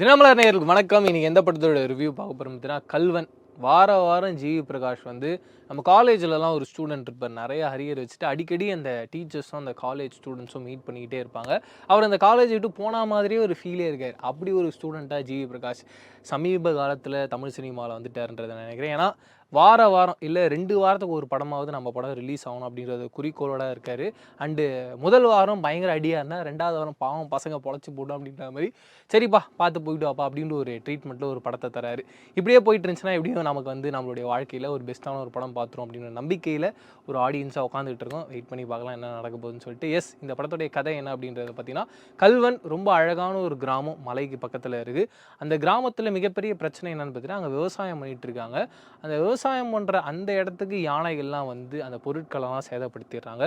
தினமலர் நேயர்களுக்கு வணக்கம். இன்னைக்கு எந்த படத்தோட ரிவ்யூ பார்க்க போகிறோம் பார்த்தீங்கன்னா கல்வன். வார வாரம் ஜிவி பிரகாஷ் வந்து நம்ம காலேஜிலலாம் ஒரு ஸ்டூடெண்ட் இருப்பார். நிறைய ஹரியர் வச்சுட்டு அடிக்கடி அந்த டீச்சர்ஸும் அந்த காலேஜ் ஸ்டூடெண்ட்ஸும் மீட் பண்ணிக்கிட்டே இருப்பாங்க. அவர் அந்த காலேஜ் விட்டு போன மாதிரியே ஒரு ஃபீலே இருக்கார். அப்படி ஒரு ஸ்டூடெண்ட்டாக ஜிவி பிரகாஷ் சமீப காலத்தில் தமிழ் சினிமாவில் வந்துட்டாருன்றதை நினைக்கிறேன். ஏன்னா வார வாரம் இல்லை ரெண்டு வாரத்துக்கு ஒரு படமாவது நம்ம படம் ரிலீஸ் ஆகணும் அப்படின்றது குறிக்கோளோட இருக்கார். அண்டு முதல் வாரம் பயங்கர அடியாக இருந்தால் ரெண்டாவது வாரம் பாவம் பசங்க பொழைச்சி போடும் அப்படின்ற மாதிரி சரிப்பா பார்த்து போயிட்டு வாப்பா அப்படின்ற ஒரு ட்ரீட்மெண்ட்டில் ஒரு படத்தை தராரு. இப்படியே போயிட்டு இருந்துச்சுன்னா எப்படியும் நமக்கு வந்து நம்மளுடைய வாழ்க்கையில் ஒரு பெஸ்ட்டான ஒரு படம் பார்த்துரும் அப்படின்ற நம்பிக்கையில் ஒரு ஆடியன்ஸாக உட்காந்துட்டு இருக்கோம். வெயிட் பண்ணி பார்க்கலாம் என்ன நடக்க போகுதுன்னு சொல்லிட்டு. எஸ் இந்த படத்துடைய கதை என்ன அப்படின்றத பார்த்தீங்கன்னா கல்வன் ரொம்ப அழகான ஒரு கிராமம் மலைக்கு பக்கத்தில் இருக்குது. அந்த கிராமத்தில் மிகப்பெரிய பிரச்சனை என்னன்னு பார்த்தீங்கன்னா அங்கே விவசாயம் பண்ணிகிட்டு இருக்காங்க. அந்த விவசாயம் பண்ணுற அந்த இடத்துக்கு யானைகள்லாம் வந்து அந்த பொருட்களெல்லாம் சேதப்படுத்திடுறாங்க.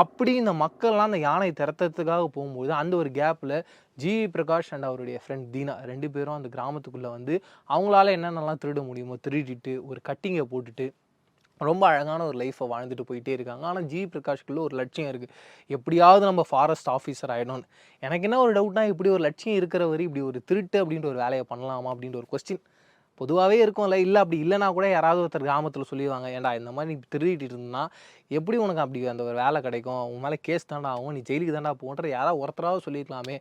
அப்படி இந்த மக்கள்லாம் அந்த யானை திறத்துறதுக்காக போகும்போது அந்த ஒரு கேப்பில் ஜி. பிரகாஷ் அண்ட் அவருடைய ஃப்ரெண்ட் தீனா ரெண்டு பேரும் அந்த கிராமத்துக்குள்ளே வந்து அவங்களால என்னென்னலாம் திருட முடியுமோ திருடிட்டு ஒரு கட்டிங்கை போட்டுட்டு ரொம்ப அழகான ஒரு லைஃப்பை வாழ்ந்துட்டு போயிட்டே இருக்காங்க. ஆனால் ஜி. பிரகாஷ்குள்ளே ஒரு லட்சியம் இருக்குது எப்படியாவது நம்ம ஃபாரஸ்ட் ஆஃபீஸர் ஆகிடணும்னு எனக்கு என்ன ஒரு டவுட்னா இப்படி ஒரு லட்சியம் இருக்கிற வரை இப்படி ஒரு திருட்டு அப்படின்ற ஒரு வேலையை பண்ணலாமா அப்படின்ற ஒரு கொஸ்டின் பொதுவாகவே இருக்கும்ல இல்லை. அப்படி இல்லைனா கூட யாராவது ஒருத்தர் கிராமத்தில் சொல்லிடுவாங்க ஏன்டா இந்த மாதிரி நீ திருடிட்டு இருந்தா எப்படி உனக்கு அப்படி அந்த ஒரு வேலை கிடைக்கும்? உன் மேலே கேஸ் தாண்டா ஆகும். நீ ஜெயிலுக்கு தாண்டா போன்ற யாராவது ஒருத்தராவது சொல்லியிருக்கலாமே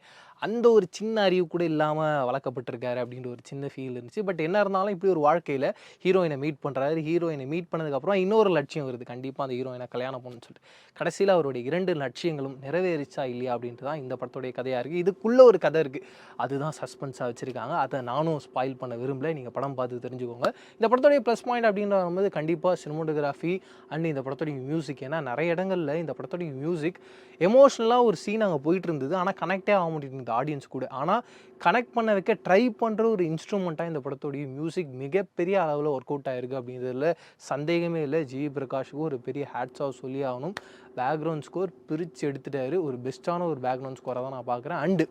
அந்த ஒரு சின்ன அறிவு கூட இல்லாமல் வளர்க்கப்பட்டிருக்காரு அப்படின்ற ஒரு சின்ன ஃபீல் இருந்துச்சு. பட் என்ன இருந்தாலும் இப்படி ஒரு வாழ்க்கையில் ஹீரோயினை மீட் பண்ணுறாரு ஹீரோயினை மீட் பண்ணதுக்கப்புறம் இன்னொரு லட்சியம் வருது. கண்டிப்பாக அந்த ஹீரோயினை கல்யாணம் பண்ணணும்னு சொல்லிட்டு. கடைசியில் அவருடைய இரண்டு லட்சியங்களும் நிறைவேறிச்சா இல்லையா அப்படின்ட்டு தான் இந்த படத்துடைய கதையாக இருக்குது இதுக்குள்ளே ஒரு கதை இருக்குது அதுதான் சஸ்பென்ஸாக வச்சுருக்காங்க. அதை நானும் ஸ்பாயில் பண்ண விரும்பல. நீங்கள் படம் பார்த்து தெரிஞ்சுக்கோங்க. இந்த படத்துடைய ப்ளஸ் பாயிண்ட் அப்படின்ற வரும்போது கண்டிப்பாக சினிமோட்டோகிராஃபி அண்ட் இந்த படத்துடைய மியூசிக் ஏன்னா நிறைய இடங்களில் இந்த படத்துடைய மியூசிக் எமோஷ்னலாக ஒரு சீன் அங்கே போயிட்டு இருந்தது. ஆனால் கனெக்டே ஆக ஆடியன்ஸ் கூட. ஆனால் கனெக்ட் பண்ண வைக்க ட்ரை பண்ணுற ஒரு இன்ஸ்ட்ருமெண்ட்டாக இந்த படத்துடைய மியூசிக் மிகப்பெரிய அளவில் ஒர்க் அவுட் ஆயிருக்கு அப்படின்றதுல சந்தேகமே இல்லை. ஜி. பிரகாஷுக்கும் ஒரு பெரிய ஹேட்ஸ் ஆஃப் சொல்லி ஆகணும். பேக்ரவுண்ட் ஸ்கோர் பிரித்து எடுத்துட்டாரு. ஒரு பெஸ்ட்டான ஒரு பேக்ரவுண்ட் ஸ்கோரை தான் நான் பார்க்குறேன். அண்டு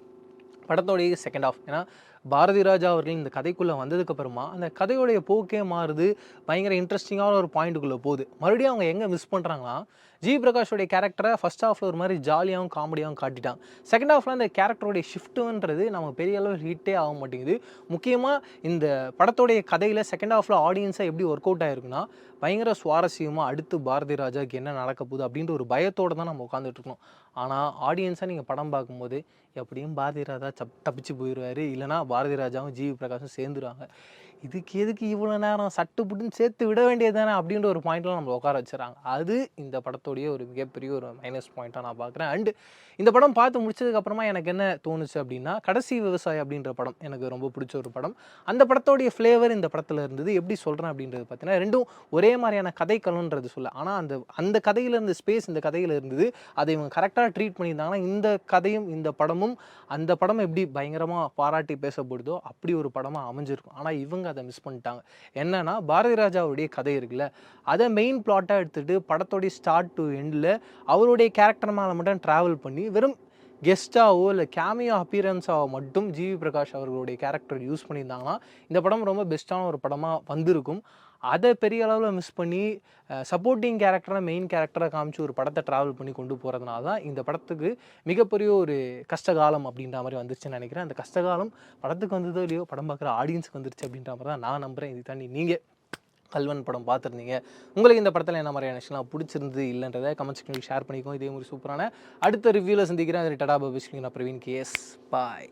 படத்தோடைய செகண்ட் ஆஃப் ஏன்னா பாரதி ராஜா அவர்கள் இந்த கதைக்குள்ளே வந்ததுக்கப்புறமா அந்த கதையோடைய போக்கே மாறுது. பயங்கர இன்ட்ரெஸ்டிங்கான ஒரு பாயிண்ட்டுக்குள்ளே போகுது. மறுபடியும் அவங்க எங்கே மிஸ் பண்ணுறாங்கன்னா ஜி பிரகாஷோடைய கேரக்டரை ஃபஸ்ட் ஹாஃபில் ஒரு மாதிரி ஜாலியாகவும் காமெடியாகவும் காட்டிட்டான். செகண்ட் ஹாஃபில் அந்த கேரக்டருடைய ஷிஃப்ட்டுன்றது நம்ம பெரிய அளவில் ஹிட்டே ஆக மாட்டேங்குது. முக்கியமாக இந்த படத்தோடைய கதையில் செகண்ட் ஹாஃபில் ஆடியன்ஸாக எப்படி ஒர்க் அவுட் ஆயிருக்குன்னா பயங்கர சுவாரஸ்யமாக அடுத்து பாரதி ராஜாவுக்கு என்ன நடக்க போகுது அப்படின்ற ஒரு பயத்தோடு தான் நம்ம உட்காந்துட்டு இருக்கணும். ஆனால் ஆடியன்ஸாக நீங்கள் படம் பார்க்கும்போது எப்படியும் பாரதி ராஜா தப்பிச்சு போயிடுவார் இல்லைனா பாரதி ராஜாவும் ஜிவி பிரகாஷும் சேர்ந்துருவாங்க. இதுக்கு எதுக்கு இவ்வளோ நேரம் சட்டு புட்டுன்னு சேர்த்து விட வேண்டியது தானே அப்படின்ற ஒரு பாயிண்ட்லாம் நம்ம உட்கார வச்சுறாங்க அது இந்த படத்துடைய ஒரு மிகப்பெரிய ஒரு மைனஸ் பாயிண்ட்டாக நான் பார்க்குறேன். அண்டு இந்த படம் பார்த்து முடிச்சதுக்கப்புறமா எனக்கு என்ன தோணுச்சு அப்படின்னா கடைசி விவசாயி அப்படின்ற படம் எனக்கு ரொம்ப பிடிச்ச ஒரு படம். அந்த படத்தோடைய ஃப்ளேவர் இந்த படத்தில் இருந்தது. எப்படி சொல்கிறேன் அப்படின்றது பார்த்தீங்கன்னா ரெண்டும் ஒரே மாதிரியான கதைக்களன்றது சொல்ல. ஆனால் அந்த அந்த கதையில் இருந்த ஸ்பேஸ் இந்த கதையில் இருந்தது அதை இவங்க கரெக்டாக ட்ரீட் பண்ணியிருந்தாங்கன்னா இந்த கதையும் இந்த படமும் அந்த படம் எப்படி பயங்கரமாக பாராட்டி பேசப்படுதோ அப்படி ஒரு படமாக அமைஞ்சிருக்கும். ஆனால் இவங்க அதை மிஸ் பண்ணிட்டாங்க. என்னன்னா பாரதி ராஜாவுடைய கதை இருக்குல்ல அதை மெயின் பிளாட்டாக எடுத்துகிட்டு படத்தோடைய ஸ்டார்ட் டு எண்டில் அவருடைய கேரக்டர் மேலே மட்டும் ட்ராவல் பண்ணி வெறும் கெஸ்ட்டாவோ இல்லை கேமியோ அப்பியரன்ஸாவோ மட்டும் ஜிவி பிரகாஷ் அவர்களுடைய கேரக்டர் யூஸ் பண்ணியிருந்தாங்கன்னா இந்த படம் ரொம்ப பெஸ்ட்டான ஒரு படமாக வந்திருக்கும். அதை பெரிய அளவில் மிஸ் பண்ணி சப்போர்ட்டிங் கேரக்டராக மெயின் கேரக்டராக காமிச்சு ஒரு படத்தை ட்ராவல் பண்ணி கொண்டு போகிறதுனால தான் இந்த படத்துக்கு மிகப்பெரிய ஒரு கஷ்டகாலம் அப்படின்ற மாதிரி வந்துருச்சுன்னு நினைக்கிறேன். அந்த கஷ்டகாலம் படத்துக்கு வந்ததோ இல்லையோ படம் பார்க்குற ஆடியன்ஸுக்கு வந்துருச்சு அப்படின்ற மாதிரி தான் நான் நம்புகிறேன் இது தாண்டி நீங்கள் கல்வன் படம் பார்த்துருந்தீங்க. உங்களுக்கு இந்த படத்தில் என்ன மாதிரியான விஷயம்லாம் பிடிச்சிருந்து இல்லைன்றதை கமெண்ட் செக்ஷனில் ஷேர் பண்ணிக்கோ இதே மாதிரி சூப்பரான அடுத்த ரிவ்யூவில் சந்திக்கிறேன். அது டடா பபிஸ்லிங் நான் பிரவீன் கேஎஸ் பாய்